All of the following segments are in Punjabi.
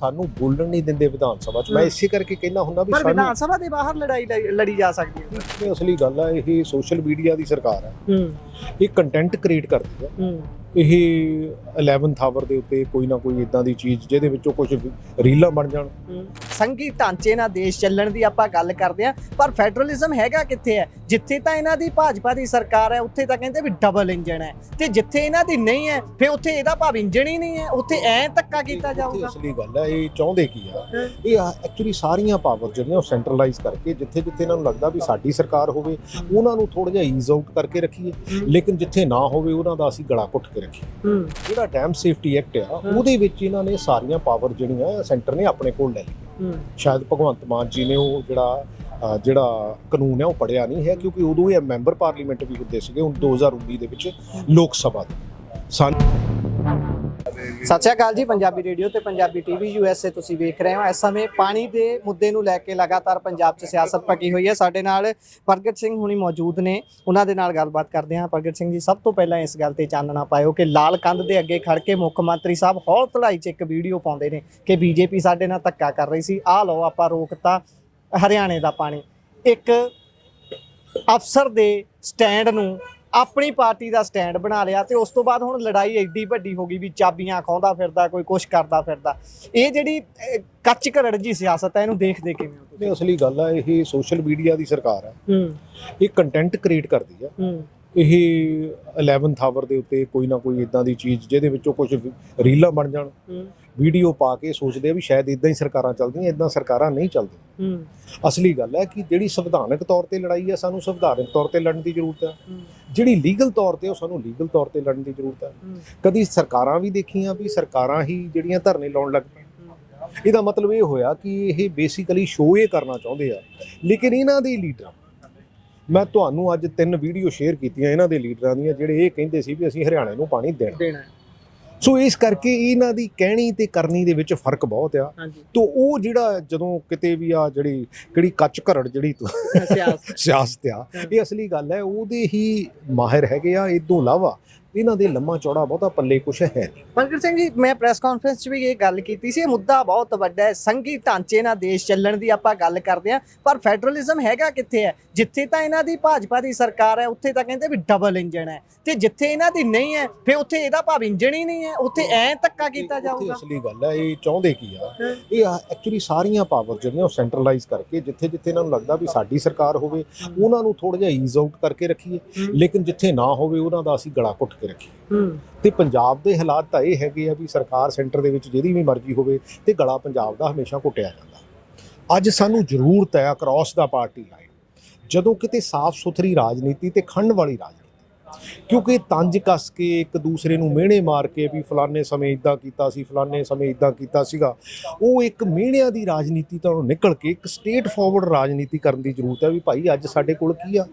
ਸਾਨੂੰ ਬੋਲਣ ਨਹੀਂ ਦਿੰਦੇ ਵਿਧਾਨ ਸਭਾ 'ਚ। ਮੈਂ ਇਸੇ ਕਰਕੇ ਕਹਿੰਦਾ ਹੁੰਦਾ ਵੀ ਪਰ ਸਾਨੂੰ ਵਿਧਾਨ ਸਭਾ ਦੇ ਬਾਹਰ ਲੜਾਈ ਲੜੀ- ਲੜੀ ਜਾ ਸਕਦੀ ਹੈ। ਇਹ ਅਸਲੀ ਗੱਲ ਹੈ ਇਹ ਸੋਸ਼ਲ ਮੀਡੀਆ ਦੀ ਸਰਕਾਰ ਹੈ। ਹੂੰ। ਇਹ ਕੰਟੈਂਟ ਕ੍ਰੀਏਟ ਕਰਦੀ ਹੈ। ਹੂੰ। ਇਹ 11th ਆਵਰ ਦੇ ਉੱਤੇ ਕੋਈ ਨਾ ਕੋਈ ਇਦਾਂ ਦੀ ਚੀਜ਼ ਜਿਹਦੇ ਵਿੱਚੋਂ ਕੁਝ ਰੀਲਾਂ ਬਣ ਜਾਣ। ਸੰਘੀ ਢਾਂਚੇ ਨਾਲ ਦੇਸ਼ ਚੱਲਣ ਦੀ ਆਪਾਂ ਗੱਲ ਕਰਦੇ ਆ ਪਰ ਫੈਡਰਲਿਜ਼ਮ ਹੈਗਾ ਕਿੱਥੇ ਹੈ? ਜਿੱਥੇ ਤਾਂ ਇਹਨਾਂ ਦੀ ਭਾਜਪਾ ਦੀ ਸਰਕਾਰ ਹੈ ਉੱਥੇ ਤਾਂ ਕਹਿੰਦੇ ਵੀ ਡਬਲ ਇੰਜਨ ਹੈ। ਤੇ ਜਿੱਥੇ ਇਹਨਾਂ ਦੀ ਨਹੀਂ ਹੈ ਫਿਰ ਉੱਥੇ ਇਹਦਾ ਭਾਵ ਇੰਜਨ ਹੀ ਨਹੀਂ ਹੈ। ਉੱਥੇ ਐ ਧੱਕਾ ਕੀਤਾ ਜਾਊਗਾ। ਅਸਲੀ ਗੱਲ ਹੈ ਇਹ ਚਾਹੁੰਦੇ ਕੀ ਆ। ਇਹ ਐਕਚੁਅਲੀ ਸਾਰੀਆਂ ਪਾਵਰ ਜਿਹੜੀਆਂ ਉਹ ਸੈਂਟਰਲਾਈਜ਼ ਕਰਕੇ ਜਿੱਥੇ ਜਿੱਥੇ ਇਹਨਾਂ ਨੂੰ ਲੱਗਦਾ ਵੀ ਸਾਡੀ ਸਰਕਾਰ ਹੋਵੇ ਉਹਨਾਂ ਨੂੰ ਥੋੜਾ ਜਿਹਾ ਈਜ਼ ਆਊਟ ਕਰਕੇ ਰੱਖੀਏ। ਲੇਕਿਨ ਜਿੱਥੇ ਨਾ ਹੋਵੇ ਉਹਨਾਂ ਦਾ ਅਸੀਂ ਗਲਾ ਘੁੱਟ ਕੇ ਹੂੰ। ਜਿਹੜਾ ਡੈਮ ਸੇਫਟੀ ਐਕਟ ਆ ਉਹਦੇ ਵਿੱਚ ਇਹਨਾਂ ਨੇ ਸਾਰੀਆਂ ਪਾਵਰ ਜਿਹੜੀਆਂ ਸੈਂਟਰ ਨੇ ਆਪਣੇ ਕੋਲ ਲੈ ਲਈਆਂ। ਸ਼ਾਇਦ ਭਗਵੰਤ ਮਾਨ ਜੀ ਨੇ ਉਹ ਜਿਹੜਾ ਜਿਹੜਾ ਕਾਨੂੰਨ ਹੈ ਉਹ ਪੜਿਆ ਨਹੀਂ ਹੈ ਕਿਉਂਕਿ ਉਦੋਂ ਇਹ ਮੈਂਬਰ ਪਾਰਲੀਮੈਂਟ ਵੀ ਹੁੰਦੇ ਸੀਗੇ ਹੁਣ 2019 ਦੇ ਵਿੱਚ ਲੋਕ ਸਭਾ ਦੇ। ਸਨ ਸਤਿ ਸ਼੍ਰੀ ਅਕਾਲ ਜੀ, ਪੰਜਾਬੀ ਰੇਡੀਓ ਤੇ ਪੰਜਾਬੀ ਟੀਵੀ ਯੂਐਸਏ ਤੁਸੀਂ ਵੇਖ ਰਹੇ ਹੋ। ਇਸ ਸਮੇਂ ਪਾਣੀ ਦੇ ਮੁੱਦੇ ਨੂੰ ਲੈ ਕੇ ਲਗਾਤਾਰ ਪੰਜਾਬ 'ਚ ਸਿਆਸਤ ਪੱਕੀ ਹੋਈ ਹੈ। ਸਾਡੇ ਨਾਲ ਪ੍ਰਗਟ ਸਿੰਘ ਹੁਣੀ ਮੌਜੂਦ ਨੇ। ਉਹਨਾਂ ਦੇ ਨਾਲ ਗੱਲਬਾਤ ਕਰਦੇ ਹਾਂ। ਪ੍ਰਗਟ ਸਿੰਘ ਜੀ, ਸਭ ਤੋਂ ਪਹਿਲਾਂ ਇਸ ਗੱਲ ਤੇ ਚਾਨਣਾ ਪਾਇਓ ਕਿ ਲਾਲ ਕੰਧ ਦੇ ਅੱਗੇ ਖੜ ਕੇ ਮੁੱਖ ਮੰਤਰੀ ਸਾਹਿਬ ਹੌਲ ਧੜਾਈ 'ਚ ਇੱਕ ਵੀਡੀਓ ਪਾਉਂਦੇ ਨੇ ਕਿ ਬੀਜੇਪੀ ਸਾਡੇ ਨਾਲ ਧੱਕਾ ਕਰ ਰਹੀ ਸੀ। ਆਹ ਲਓ, ਆਪਾਂ ਰੋਕਤਾ ਹਰਿਆਣੇ ਦਾ ਪਾਣੀ। ਇੱਕ ਅਫਸਰ ਦੇ ਸਟੈਂਡ ਨੂੰ ਆਪਣੀ ਪਾਰਟੀ ਦਾ ਸਟੈਂਡ ਬਣਾ ਲਿਆ ਤੇ ਉਸ ਤੋਂ ਬਾਅਦ ਹੁਣ ਲੜਾਈ ਐਡੀ ਵੱਡੀ ਹੋ ਗਈ ਵੀ ਚਾਬੀਆਂ ਖਾਉਂਦਾ ਫਿਰਦਾ ਕੋਈ ਕੁਛ ਕਰਦਾ ਫਿਰਦਾ। ਇਹ ਜਿਹੜੀ ਕੱਚ ਘਰੜ ਜੀ ਸਿਆਸਤ ਹੈ ਇਹਨੂੰ ਦੇਖਦੇ ਕਿਵੇਂ ਹੋ ਅਸਲੀ ਗੱਲ ਹੈ ਇਹ ਸੋਸ਼ਲ ਮੀਡੀਆ ਦੀ ਸਰਕਾਰ ਹੈ। ਹੂੰ। ਇਹ ਕੰਟੈਂਟ ਕ੍ਰੀਏਟ ਕਰਦੀ ਹੈ ਹੂੰ। ਇਹ 11th ਆਵਰ ਦੇ ਉੱਤੇ ਕੋਈ ਨਾ ਕੋਈ ਇਦਾਂ ਦੀ ਚੀਜ਼ ਜਿਹਦੇ ਵਿੱਚੋਂ ਕੁਝ ਰੀਲਾਂ ਬਣ ਜਾਣ। ਵੀਡੀਓ ਪਾ ਕੇ ਸੋਚਦੇ ਆ ਵੀ ਸ਼ਾਇਦ ਇਦਾਂ ਹੀ ਸਰਕਾਰਾਂ ਚੱਲਦੀਆਂ ਇਦਾਂ ਸਰਕਾਰਾਂ ਨਹੀਂ ਚੱਲਦੀਆਂ। ਅਸਲੀ ਗੱਲ ਹੈ ਕਿ ਜਿਹੜੀ ਸੰਵਿਧਾਨਕ ਤੌਰ ਤੇ ਲੜਾਈ ਹੈ ਸਾਨੂੰ ਸੰਵਿਧਾਨਕ ਤੌਰ ਤੇ ਲੜਨ ਦੀ ਜ਼ਰੂਰਤ ਹੈ। ਜਿਹੜੀ ਲੀਗਲ ਤੌਰ ਤੇ ਉਹ ਸਾਨੂੰ ਲੀਗਲ ਤੌਰ ਤੇ ਲੜਨ ਦੀ ਜ਼ਰੂਰਤ ਹੂੰ। ਕਦੀ ਸਰਕਾਰਾਂ ਵੀ ਦੇਖੀਆਂ ਵੀ ਸਰਕਾਰਾਂ ਹੀ ਜਿਹੜੀਆਂ ਧਰਨੇ ਲਾਉਣ ਲੱਗ ਪਈਆਂ। ਇਹਦਾ ਮਤਲਬ ਇਹ ਹੋਇਆ ਕਿ ਇਹ ਬੇਸਿਕਲੀ ਸ਼ੋਅ ਇਹ ਕਰਨਾ ਚਾਹੁੰਦੇ ਆ। ਲੇਕਿਨ ਇਹਨਾਂ ਦੇ ਲੀਡਰ ਮੈਂ ਤੁਹਾਨੂੰ ਅੱਜ ਤਿੰਨ ਵੀਡੀਓ ਸ਼ੇਅਰ ਕੀਤੀਆਂ ਇਹਨਾਂ ਦੇ ਲੀਡਰਾਂ ਦੀਆਂ ਜਿਹੜੇ ਇਹ ਕਹਿੰਦੇ ਸੀ ਵੀ ਅਸੀਂ ਹਰਿਆਣੇ ਨੂੰ ਪਾਣੀ ਦੇਣਾ। ਸੋ ਇਸ ਕਰਕੇ ਇਹਨਾਂ ਦੀ ਕਹਿਣੀ ਤੇ ਕਰਨੀ ਦੇ ਵਿੱਚ ਫ਼ਰਕ ਬਹੁਤ ਆ। ਹਾਂਜੀ। ਤੋ ਉਹ ਜਿਹੜਾ ਜਦੋਂ ਕਿਤੇ ਵੀ ਆ ਜਿਹੜੀ ਕਿਹੜੀ ਕੱਚ ਘਰੜ ਜਿਹੜੀ ਤੂੰ ਸਿਆਸਤ। ਸਿਆਸਤ ਆ ਇਹ ਅਸਲੀ ਗੱਲ ਹੈ ਉਹਦੇ ਹੀ ਮਾਹਿਰ ਹੈਗੇ ਆ ਇਦੋਂ ਇਲਾਵਾ ਇਹਨਾਂ ਦੇ ਲੰਮਾ ਚੌੜਾ ਬਹੁਤਾ ਪੱਲੇ ਕੁਛ ਹੈ ਨਹੀਂ। ਪੰਕਜ ਸਿੰਘ ਜੀ ਮੈਂ ਪ੍ਰੈਸ ਕਾਨਫਰੰਸ 'ਚ ਵੀ ਇਹ ਗੱਲ ਕੀਤੀ ਸੀ ਇਹ ਮੁੱਦਾ ਬਹੁਤ ਵੱਡਾ ਹੈ ਸੰਘੀ ਢਾਂਚੇ ਨਾਲ ਦੇਸ਼ ਚੱਲਣ ਦੀ ਆਪਾਂ ਗੱਲ ਕਰਦੇ ਆ ਪਰ ਫੈਡਰਲਿਜ਼ਮ ਹੈਗਾ ਕਿੱਥੇ ਹੈ? ਜਿੱਥੇ ਤਾਂ ਇਹਨਾਂ ਦੀ ਭਾਜਪਾ ਦੀ ਸਰਕਾਰ ਹੈ ਉੱਥੇ ਤਾਂ ਕਹਿੰਦੇ ਵੀ ਡਬਲ ਇੰਜਨ ਹੈ। ਤੇ ਜਿੱਥੇ ਇਹਨਾਂ ਦੀ ਨਹੀਂ ਹੈ ਫਿਰ ਉੱਥੇ ਇਹਦਾ ਭਾਵ ਇੰਜਨ ਹੀ ਨਹੀਂ ਹੈ ਉੱਥੇ ਐ ਧੱਕਾ ਕੀਤਾ ਜਾਊਗਾ। ਅਸਲੀ ਗੱਲ ਹੈ ਇਹ ਚਾਹੁੰਦੇ ਕੀ ਆ। ਇਹ ਐਕਚੁਅਲੀ ਸਾਰੀਆਂ ਪਾਵਰ ਜਿਹੜੀਆਂ ਉਹ ਸੈਂਟਰਲਾਈਜ਼ ਕਰਕੇ ਜਿੱਥੇ ਜਿੱਥੇ ਇਹਨਾਂ ਨੂੰ ਲੱਗਦਾ ਵੀ ਸਾਡੀ ਸਰਕਾਰ ਹੋਵੇ ਉਹਨਾਂ ਨੂੰ ਥੋੜਾ ਜਿਹਾ ਈਜ਼ ਆਊਟ ਕਰਕੇ ਰੱਖੀਏ। ਲੇਕਿਨ ਜਿੱਥੇ ਨਾ ਹੋਵੇ ਉਹਨਾਂ ਦਾ ਅਸੀਂ ਗਲਾ ਘੁੱਟ ਕੇ ਰੱਖੀਏ ਹੂੰ। ਤੇ ਪੰਜਾਬ ਦੇ ਹਾਲਾਤ ਤਾਂ ਇਹ ਹੈਗੇ ਆ ਵੀ ਸਰਕਾਰ ਸੈਂਟਰ ਦੇ ਵਿੱਚ ਜਿਹਦੀ ਵੀ ਮਰਜ਼ੀ ਹੋਵੇ ਤੇ ਗਲਾ ਪੰਜਾਬ ਦਾ ਹਮੇਸ਼ਾ ਘੁੱਟਿਆ ਜਾਂਦਾ ਅੱਜ ਸਾਨੂੰ ਜ਼ਰੂਰਤ ਹੈ ਅਕ੍ਰੋਸ ਦਾ ਪਾਰਟੀ ਲਾਈਨ ਜਦੋਂ ਕਿਤੇ ਸਾਫ਼ ਸੁਥਰੀ ਰਾਜਨੀਤੀ ਤੇ ਖੰਡ ਵਾਲੀ ਰਾਜਨੀਤੀ ਕਿਉਂਕਿ ਤੰਜ ਕੱਸ ਕੇ ਇੱਕ ਦੂਸਰੇ ਨੂੰ ਮਿਹਣੇ ਮਾਰ ਕੇ ਵੀ ਫਲਾਣੇ ਸਮੇਂ ਇਦਾਂ ਕੀਤਾ ਸੀ ਫਲਾਣੇ ਸਮੇਂ ਇਦਾਂ ਕੀਤਾ ਸੀਗਾ ਉਹ ਇੱਕ ਮਿਹਣਿਆਂ ਦੀ ਰਾਜਨੀਤੀ ਤੋਂ ਨਿਕਲ ਕੇ ਇੱਕ ਸਟੇਟ ਫਾਰਵਰਡ ਰਾਜਨੀਤੀ ਕਰਨ ਦੀ ਜ਼ਰੂਰਤ ਹੈ ਵੀ ਭਾਈ ਅੱਜ ਸਾਡੇ ਕੋਲ ਕੀ ਆ?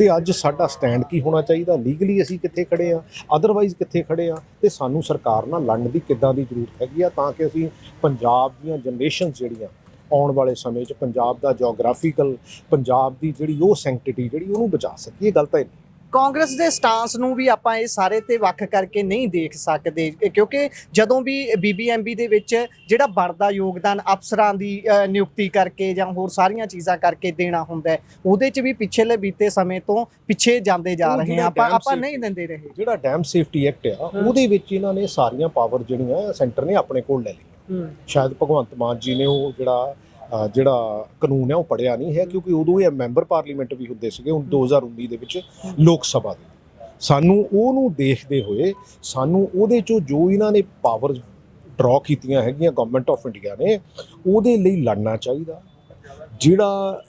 ਤੇ ਅੱਜ ਸਾਡਾ ਸਟੈਂਡ ਕੀ ਹੋਣਾ ਚਾਹੀਦਾ? ਲੀਗਲੀ ਅਸੀਂ ਕਿੱਥੇ ਖੜੇ ਆ? ਅਦਰਵਾਈਜ਼ ਕਿੱਥੇ ਖੜੇ ਆ? ਤੇ ਸਾਨੂੰ ਸਰਕਾਰ ਨਾਲ ਲੜਨ ਦੀ ਕਿੱਦਾਂ ਦੀ ਜ਼ਰੂਰਤ ਹੈਗੀ ਆ ਤਾਂ ਕਿ ਅਸੀਂ ਪੰਜਾਬ ਦੀਆਂ ਜਨਰੇਸ਼ਨ ਜਿਹੜੀਆਂ ਆਉਣ ਵਾਲੇ ਸਮੇਂ 'ਚ ਪੰਜਾਬ ਦਾ ਜੀਓਗ੍ਰਾਫੀਕਲ ਪੰਜਾਬ ਦੀ ਜਿਹੜੀ ਉਹ ਸੈਂਕਟਿਟੀ ਜਿਹੜੀ ਉਹਨੂੰ ਬਚਾ ਸਕੀਏ ਗੱਲ ਤਾਂ ਇਹ ਕਾਂਗਰਸ ਦੇ ਸਟਾਂਸ ਨੂੰ ਵੀ ਆਪਾਂ ਇਹ ਸਾਰੇ ਤੇ ਵੱਖ ਕਰਕੇ ਨਹੀਂ ਦੇਖ ਸਕਦੇ ਕਿਉਂਕਿ ਜਦੋਂ ਵੀ ਬੀਬੀਐਮਬੀ ਦੇ ਵਿੱਚ ਜਿਹੜਾ ਬਣਦਾ ਯੋਗਦਾਨ ਅਫਸਰਾਂ ਦੀ ਨਿਯੁਕਤੀ ਕਰਕੇ ਜਾਂ ਹੋਰ ਸਾਰੀਆਂ ਚੀਜ਼ਾਂ ਕਰਕੇ ਦੇਣਾ ਹੁੰਦਾ ਉਹਦੇ 'ਚ ਵੀ ਪਿਛਲੇ ਬੀਤੇ ਸਮੇਂ ਤੋਂ ਪਿੱਛੇ ਜਾਂਦੇ ਜਾ ਰਹੇ ਹਾਂ ਆਪਾਂ ਆਪਾਂ ਨਹੀਂ ਦਿੰਦੇ ਰਹੇ। ਜਿਹੜਾ ਡੈਮ ਸੇਫਟੀ ਐਕਟ ਆ। ਉਹਦੇ ਵਿੱਚ ਇਹਨਾਂ ਨੇ ਸਾਰੀਆਂ ਪਾਵਰ ਜਿਹੜੀਆਂ ਸੈਂਟਰ ਨੇ ਆਪਣੇ ਕੋਲ ਲੈ ਲਈਆਂ। ਸ਼ਾਇਦ ਭਗਵੰਤ ਮਾਨ ਜੀ ਨੇ ਉਹ ਜਿਹੜਾ ਜਿਹੜਾ ਕਾਨੂੰਨ ਹੈ, ਉਹ ਪੜਿਆ ਨਹੀਂ ਹੈ, ਕਿਉਂਕਿ ਉਦੋਂ ਇਹ ਮੈਂਬਰ ਪਾਰਲੀਮੈਂਟ ਵੀ ਹੁੰਦੇ ਸੀਗੇ, ਹੁਣ 2019 ਦੇ ਵਿੱਚ ਲੋਕ ਸਭਾ ਦੇ। ਸਾਨੂੰ ਉਹਨੂੰ ਦੇਖਦੇ ਹੋਏ, ਸਾਨੂੰ ਉਹਦੇ ਚੋਂ ਜੋ ਇਹਨਾਂ ਨੇ ਪਾਵਰ ਡਰਾ ਕੀਤੀਆਂ ਹੈਗੀਆਂ ਗਵਰਨਮੈਂਟ ਆਫ ਇੰਡੀਆ ਨੇ, ਉਹਦੇ ਲਈ ਲੜਨਾ ਚਾਹੀਦਾ। ਜਿਹੜਾ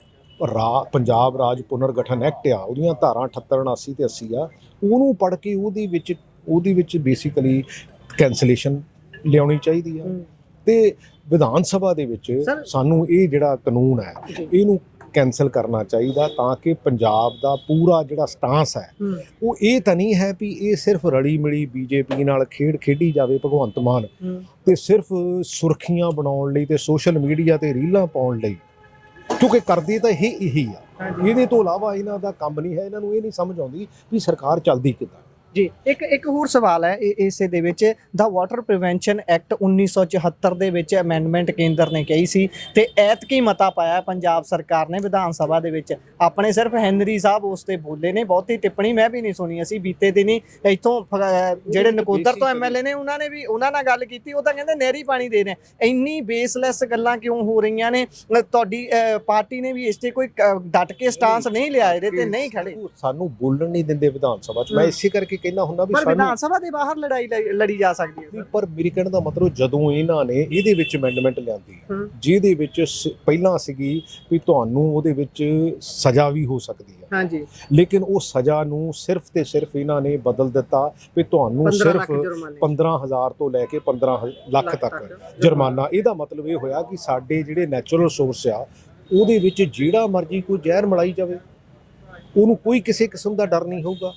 ਰਾ, ਪੰਜਾਬ ਰਾਜ ਪੁਨਰਗਠਨ ਐਕਟ ਆ, ਉਹਦੀਆਂ ਧਾਰਾਂ 78 79 ਤੇ 80 ਆ, ਉਹਨੂੰ ਪੜ੍ਹ ਕੇ ਉਹਦੇ ਵਿੱਚ ਉਹਦੇ ਵਿੱਚ ਬੇਸਿਕਲੀ ਕੈਂਸਲੇਸ਼ਨ ਲਿਆਉਣੀ ਚਾਹੀਦੀ ਆ। ਤੇ ਵਿਧਾਨ ਸਭਾ ਦੇ ਵਿੱਚ ਸਾਨੂੰ ਇਹ ਜਿਹੜਾ ਕਾਨੂੰਨ ਹੈ ਇਹਨੂੰ ਕੈਂਸਲ ਕਰਨਾ ਚਾਹੀਦਾ ਤਾਂ ਕਿ ਪੰਜਾਬ ਦਾ ਪੂਰਾ ਜਿਹੜਾ ਸਟਾਂਸ ਹੈ ਉਹ ਇਹ ਤਾਂ ਨਹੀਂ ਹੈ ਵੀ ਇਹ ਸਿਰਫ ਰਲੀ ਮਿਲੀ ਬੀਜੇਪੀ ਨਾਲ ਖੇਡ ਖੇਡੀ ਜਾਵੇ ਭਗਵੰਤ ਮਾਨ ਤੇ ਸਿਰਫ ਸੁਰਖੀਆਂ ਬਣਾਉਣ ਲਈ ਤੇ ਸੋਸ਼ਲ ਮੀਡੀਆ ਤੇ ਰੀਲਾਂ ਪਾਉਣ ਲਈ। ਕਿਉਂਕਿ ਕਰਦੇ ਤਾਂ ਇਹ ਇਹੀ ਆ। ਇਹਦੇ ਤੋਂ ਇਲਾਵਾ ਇਹਨਾਂ ਦਾ ਕੰਮ ਨਹੀਂ ਹੈ ਇਹਨਾਂ ਨੂੰ ਇਹ ਨਹੀਂ ਸਮਝ ਆਉਂਦੀ ਵੀ ਸਰਕਾਰ ਚੱਲਦੀ ਕਿੱਦਾਂ। ਜੀ ਇੱਕ ਇੱਕ ਹੋਰ ਸਵਾਲ ਹੈ ਇਹ- ਇਸੇ ਦੇ ਵਿੱਚ ਦਾ ਵਾਟਰ ਪ੍ਰੀਵੈਂਸ਼ਨ ਐਕਟ 1974 ਦੇ ਵਿੱਚ ਅਮੈਂਡਮੈਂਟ ਕੇਂਦਰ ਨੇ ਕਹੀ ਸੀ ਤੇ ਐਤਕੀ ਮਤਾ ਪਾਇਆ ਪੰਜਾਬ ਸਰਕਾਰ ਨੇ ਵਿਧਾਨ ਸਭਾ ਦੇ ਵਿੱਚ ਆਪਣੇ ਸਿਰਫ ਹੈਨਰੀ ਸਾਹਿਬ ਉਸ ਤੇ ਬੋਲੇ ਨੇ ਬਹੁਤੀ ਟਿੱਪਣੀ ਮੈਂ ਵੀ ਨਹੀਂ ਸੁਣੀ ਅਸੀਂ ਬੀਤੇ ਦਿਨੀ ਇੱਥੋਂ ਅਹ, ਜਿਹੜੇ ਨਕੋਦਰ ਤੋਂ ਐਮਐਲਏ ਨੇ ਉਹਨਾਂ ਨੇ ਵੀ ਉਹਨਾਂ ਨਾਲ ਗੱਲ ਕੀਤੀ ਉਹ ਤਾਂ ਕਹਿੰਦੇ ਨਹਿਰੀ ਪਾਣੀ ਦੇ ਰਹੇ ਆ। ਇੰਨੀ ਬੇਸਲੈਸ ਗੱਲਾਂ ਕਿਉਂ ਹੋ ਰਹੀਆਂ ਨੇ ਅਹ, ਤੁਹਾਡੀ ਅਹ, ਪਾਰਟੀ ਨੇ ਵੀ ਇਸ ਤੇ ਕੋਈ ਅਹ, ਡਟ ਕੇ ਸਟਾਂਸ ਨਹੀਂ ਲਿਆ ਇਹਦੇ ਤੇ ਨਹੀਂ ਖੜੇ ਸਾਨੂੰ- ਬੋਲਣ ਨਹੀਂ ਦਿੰਦੇ ਵਿਧਾਨ ਸਭਾ 'ਚ ਮੈਂ। ਇਸੇ ਕਰਕੇ ਕਹਿੰਦਾ ਹੁੰਦਾ ਵੀ ਪਰ ਸਾਨੂੰ ਵਿਧਾਨ ਸਭਾ ਦੇ ਬਾਹਰ ਲੜਾਈ ਲੜੀ- ਲੜੀ ਜਾ ਸਕਦੀ ਹੈ ਪਰ ਮੇਰੇ ਕਹਿਣ ਦਾ ਮਤਲਬ ਜਦੋਂ ਇਹਨਾਂ ਨੇ ਇਹਦੇ ਵਿੱਚ ਅਮੈਂਡਮੈਂਟ ਲਿਆਂਦੀ ਹਮ। ਜਿਹਦੇ ਵਿੱਚ ਸ- ਪਹਿਲਾਂ ਸੀਗੀ ਵੀ ਤੁਹਾਨੂੰ ਉਹਦੇ ਵਿੱਚ ਸਜ਼ਾ ਵੀ ਹੋ ਸਕਦੀ ਹੈ। ਹਾਂਜੀ। ਲੇਕਿਨ ਉਹ ਸਜ਼ਾ ਨੂੰ ਸਿਰਫ ਤੇ ਸਿਰਫ ਇਹਨਾਂ ਨੇ ਬਦਲ ਦਿੱਤਾ ਵੀ ਤੁਹਾਨੂੰ 15 ਸਿਰਫ ਜੁਰਮਾਨੇ। 15000 ਤੋਂ ਲੈ ਕੇ 15 ਲੱਖ ਤੱਕ ਜੁਰਮਾਨਾ। ਇਹਦਾ ਮਤਲਬ ਇਹ ਹੋਇਆ ਕਿ ਸਾਡੇ ਜਿਹੜੇ ਨੈਚੁਰਲ ਸੋਰਸ ਆ ਉਹਦੇ ਵਿੱਚ ਜਿਹੜਾ ਮਰਜ਼ੀ ਕੋਈ ਜ਼ਹਿਰ ਮਲਾਈ ਜਾਵੇ ਉਹਨੂੰ ਕੋਈ ਕਿਸੇ ਕਿਸਮ ਦਾ ਡਰ ਨਹੀਂ ਹੋਊਗਾ।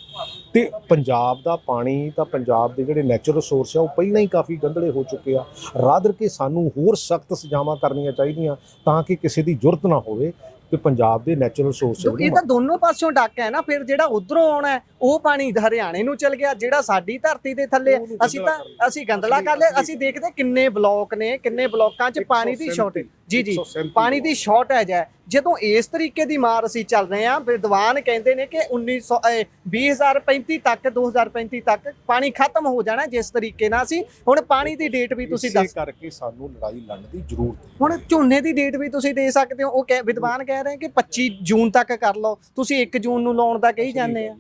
ਤੇ ਪੰਜਾਬ ਦਾ ਪਾਣੀ ਤਾਂ ਪੰਜਾਬ ਦੇ ਜਿਹੜੇ ਨੈਚੁਰਲ ਸੋਰਸ ਆ ਉਹ ਪਹਿਲਾਂ ਹੀ ਕਾਫੀ ਗੰਧਲੇ ਹੋ ਚੁੱਕੇ ਆ। ਰਾਦਰ ਕੇ ਸਾਨੂੰ ਹੋਰ ਸਖਤ ਸਜ਼ਾਵਾਂ ਕਰਨੀਆਂ ਚਾਹੀਦੀਆਂ ਤਾਂ ਕਿ ਕਿਸੇ ਦੀ ਜ਼ਰੂਰਤ ਨਾ ਹੋਵੇ ਕਿ ਪੰਜਾਬ ਦੇ ਨੈਚੁਰਲ ਸੋਰਸ ਇਹ ਤਾਂ ਦੋਨੋਂ ਪਾਸਿਓਂ ਡੱਕ ਹੈ ਨਾ ਫਿਰ ਜਿਹੜਾ ਉਧਰੋਂ ਆਉਣਾ ਹੈ, ਉਹ ਪਾਣੀ ਹਰਿਆਣੇ ਨੂੰ ਚਲ ਗਿਆ ਜਿਹੜਾ ਸਾਡੀ ਧਰਤੀ ਦੇ ਥੱਲੇ ਅਸੀਂ ਤਾਂ। ਅਸੀਂ ਗੰਦਲਾ ਕਰ ਲਿਆ ਅਸੀਂ ਦੇਖਦੇ ਕਿੰਨੇ ਬਲਾਕ ਨੇ ਕਿੰਨੇ ਬਲਾਕਾਂ 'ਚ ਪਾਣੀ ਦੀ ਸ਼ਾਰਟੇਜ ਜੀ ਜੀ। ਪਾਣੀ ਦੀ ਸ਼ਾਰਟੇਜ ਹੈ ਜਦੋਂ ਇਸ ਤਰੀਕੇ ਦੀ ਮਾਰ ਅਸੀਂ ਚੱਲ ਰਹੇ ਹਾਂ ਵਿਦਵਾਨ ਕਹਿੰਦੇ ਨੇ ਕਿ 1900 ਅਹ 2035 ਤੱਕ 2035 ਤੱਕ ਪਾਣੀ ਖਤਮ ਹੋ ਜਾਣਾ ਜਿਸ ਤਰੀਕੇ ਨਾਲ ਅਸੀਂ ਹੁਣ ਪਾਣੀ ਦੀ ਡੇਟ ਵੀ ਤੁਸੀਂ ਦੱਸ ਕਰਕੇ ਸਾਨੂੰ ਲੜਾਈ ਲੜਨ ਦੀ ਜ਼ਰੂਰਤ ਹੈ। ਹੁਣ ਝੋਨੇ ਦੀ ਡੇਟ ਵੀ ਤੁਸੀਂ ਦੇ ਸਕਦੇ ਹੋ। ਉਹ ਵਿਦਵਾਨ ਕਹਿ ਰਹੇ ਕਿ 25 ਜੂਨ ਤੱਕ ਕਰ ਲਓ। ਤੁਸੀਂ 1 ਜੂਨ ਨੂੰ ਲਾਉਣ ਦਾ ਕਹੀ ਜਾਂਦੇ ਆ।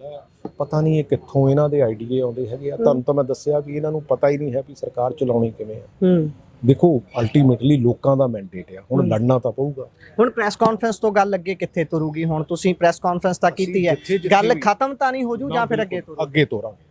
ਪਤਾ ਨਹੀਂ ਇਹ ਕਿੱਥੋਂ ਇਹਨਾਂ ਦੇ ਆਈਡੀਏ ਆਉਂਦੇ ਹੈਗੇ ਆ। ਤੁਹਾਨੂੰ ਤਾਂ ਮੈਂ ਦੱਸਿਆ ਵੀ ਇਹਨਾਂ ਨੂੰ ਪਤਾ ਹੀ ਨਹੀਂ ਹੈ ਵੀ ਸਰਕਾਰ ਚਲਾਉਣੀ ਕਿਵੇਂ ਆ। ਹੂੰ। ਦੇਖੋ ਅਲਟੀਮੇਟਲੀ ਲੋਕਾਂ ਦਾ ਮੈਂਡੇਟ ਆ। ਹੁਣ। ਲੜਨਾ ਤਾਂ ਪਊਗਾ। ਹੁਣ ਪ੍ਰੈਸ ਕਾਨਫਰੰਸ ਤੋਂ ਗੱਲ ਅੱਗੇ ਕਿੱਥੇ ਤੁਰੂਗੀ? ਹੁਣ ਤੁਸੀਂ ਪ੍ਰੈਸ ਕਾਨਫਰੰਸ ਤਾਂ ਕੀਤੀ ਹੈ। ਗੱਲ ਖਤਮ ਤਾਂ ਨਹੀਂ ਹੋ ਜੂ ਜਾਂ ਫਿਰ ਅੱਗੇ ਤੁਰੂ ਅੱਗੇ ਤੋਰਾਂਗੇ